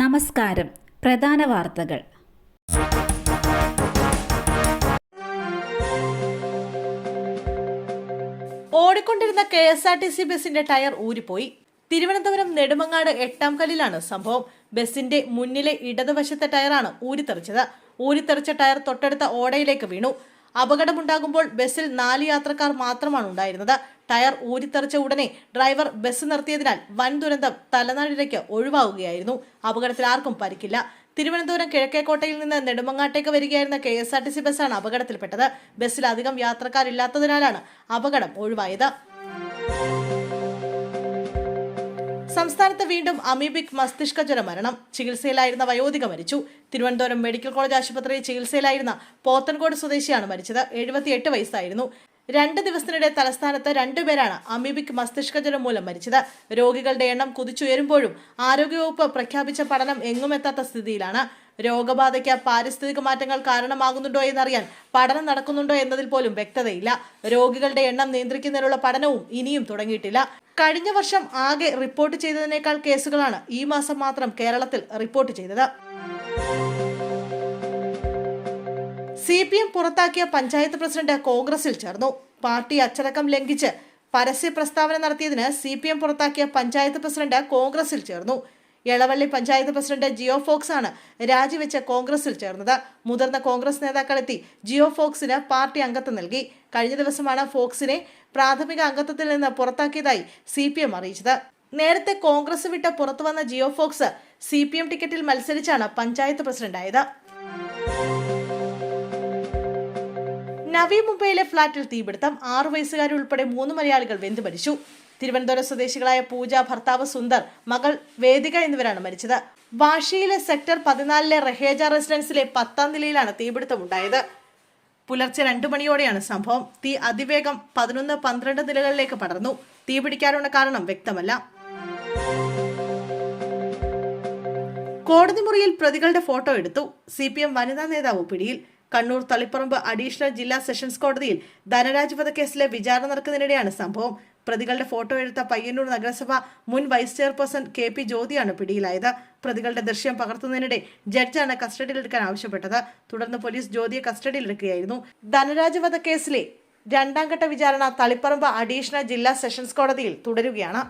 നമസ്കാരം. പ്രധാന വാർത്തകൾ. ഓടിക്കൊണ്ടിരുന്ന K S R T C ബസിന്റെ ടയർ ഊരിപ്പോയി. തിരുവനന്തപുരം നെടുമങ്ങാട് എട്ടാം കല്ലിലാണ് സംഭവം. ബസിന്റെ മുന്നിലെ ഇടതുവശത്തെ ടയറാണ് ഊരിത്തെറിച്ചത്. ഊരിത്തെറിച്ച ടയർ തൊട്ടടുത്ത ഓടയിലേക്ക് വീണു. അപകടമുണ്ടാകുമ്പോൾ ബസ്സിൽ നാല് യാത്രക്കാർ മാത്രമാണ് ഉണ്ടായിരുന്നത്. ടയർ ഊരിത്തെറിച്ച ഉടനെ ഡ്രൈവർ ബസ് നിർത്തിയതിനാൽ വൻ ദുരന്തം തലനാടിരയ്ക്ക് ഒഴിവാവുകയായിരുന്നു. അപകടത്തിൽ ആർക്കും പരിക്കില്ല. തിരുവനന്തപുരം കിഴക്കേക്കോട്ടയിൽ നിന്ന് നെടുമങ്ങാട്ടേക്ക് വരികയായിരുന്ന K S R T C ബസ്സാണ് അപകടത്തിൽപ്പെട്ടത്. ബസ്സിൽ അധികം യാത്രക്കാരില്ലാത്തതിനാലാണ് അപകടം ഒഴിവായത്. സംസ്ഥാനത്ത് വീണ്ടും അമീബിക് മസ്തിഷ്ക ജ്വര മരണം. ചികിത്സയിലായിരുന്ന വയോധിക മരിച്ചു. തിരുവനന്തപുരം മെഡിക്കൽ കോളേജ് ആശുപത്രിയിൽ ചികിത്സയിലായിരുന്ന പോത്തൻകോട് സ്വദേശിയാണ് മരിച്ചത്. എഴുപത്തിയെട്ട് വയസ്സായിരുന്നു. രണ്ട് ദിവസത്തിനിടെ തലസ്ഥാനത്ത് രണ്ടുപേരാണ് അമീബിക് മസ്തിഷ്ക ജ്വരം മൂലം മരിച്ചത്. രോഗികളുടെ എണ്ണം കുതിച്ചുയരുമ്പോഴും ആരോഗ്യവകുപ്പ് പ്രഖ്യാപിച്ച പഠനം എങ്ങുമെത്താത്ത സ്ഥിതിയിലാണ്. രോഗബാധയ്ക്ക് പാരിസ്ഥിതിക മാറ്റങ്ങൾ കാരണമാകുന്നുണ്ടോ എന്നറിയാൻ പഠനം നടക്കുന്നുണ്ടോ എന്നതിൽ പോലും വ്യക്തതയില്ല. രോഗികളുടെ എണ്ണം നിയന്ത്രിക്കുന്നതിനുള്ള പഠനവും ഇനിയും തുടങ്ങിയിട്ടില്ല. കഴിഞ്ഞ വർഷം ആകെ റിപ്പോർട്ട് ചെയ്തതിനേക്കാൾ കേസുകളാണ് ഈ മാസം മാത്രം കേരളത്തിൽ റിപ്പോർട്ട് ചെയ്തത്. സി പി എം പുറത്താക്കിയ പഞ്ചായത്ത് പ്രസിഡന്റ് കോൺഗ്രസിൽ ചേർന്നു. പാർട്ടി അച്ചടക്കം ലംഘിച്ച് പരസ്യ പ്രസ്താവന നടത്തിയതിന് സി പി എം പുറത്താക്കിയ പഞ്ചായത്ത് പ്രസിഡന്റ് കോൺഗ്രസിൽ ചേർന്നു. എളവള്ളി പഞ്ചായത്ത് പ്രസിഡന്റ് ജിയോ ഫോക്സ് ആണ് രാജിവെച്ച് കോൺഗ്രസിൽ ചേർന്നത്. മുതിർന്ന കോൺഗ്രസ് നേതാക്കളെത്തി ജിയോ ഫോക്സിന് പാർട്ടി അംഗത്വം നൽകി. കഴിഞ്ഞ ദിവസമാണ് ഫോക്സിനെ പ്രാഥമിക അംഗത്വത്തിൽ നിന്ന് പുറത്താക്കിയതായി സി പി എം അറിയിച്ചത്. നേരത്തെ കോൺഗ്രസ് വിട്ട് പുറത്തു വന്ന Geo Fox C P M ടിക്കറ്റിൽ മത്സരിച്ചാണ് പഞ്ചായത്ത് പ്രസിഡന്റായത്. നവി മുംബൈയിലെ ഫ്ളാറ്റിൽ തീപിടുത്തം. ആറു വയസ്സുകാരുൾപ്പെടെ മൂന്ന് മലയാളികൾ വെന്തു മരിച്ചു. തിരുവനന്തപുരം സ്വദേശികളായ പൂജ ഭർത്താവ് സുന്ദർ മകൾ വേദിക എന്നിവരാണ് മരിച്ചത്. വാഷിയിലെ സെക്ടർ പതിനാലിലെ റഹേജ റെസിഡൻസിലെ പത്താം നിലയിലാണ് തീപിടുത്തം തീപിടുത്തമുണ്ടായത്. പുലർച്ചെ രണ്ടു മണിയോടെയാണ് സംഭവം. തീ അതിവേഗം പതിനൊന്ന് പന്ത്രണ്ട് നിലകളിലേക്ക് പടർന്നു. തീപിടിക്കാനുള്ള കാരണം വ്യക്തമല്ല. കോടതി മുറിയിൽ പ്രതികളുടെ ഫോട്ടോ എടുത്തു. സി പി എം വനിതാ നേതാവ് പിടിയിൽ. കണ്ണൂർ തളിപ്പറമ്പ് അഡീഷണൽ ജില്ലാ സെഷൻസ് കോടതിയിൽ ധനരാജ് വധക്കേസിലെ വിചാരണ നടക്കുന്നതിനിടെയാണ് സംഭവം. പ്രതികളുടെ ഫോട്ടോ എടുത്ത പയ്യന്നൂർ നഗരസഭ മുൻ വൈസ് ചെയർപേഴ്സൺ കെ പി ജ്യോതിയാണ് പിടിയിലായത്. പ്രതികളുടെ ദൃശ്യം പകർത്തുന്നതിനിടെ ജഡ്ജാണ് കസ്റ്റഡിയിലെടുക്കാൻ ആവശ്യപ്പെട്ടത്. തുടർന്ന് പോലീസ് ജ്യോതിയെ കസ്റ്റഡിയിലെടുക്കുകയായിരുന്നു. ധനരാജ് വധക്കേസിലെ രണ്ടാം ഘട്ട വിചാരണ തളിപ്പറമ്പ് അഡീഷണൽ ജില്ലാ സെഷൻസ് കോടതിയിൽ തുടരുകയാണ്.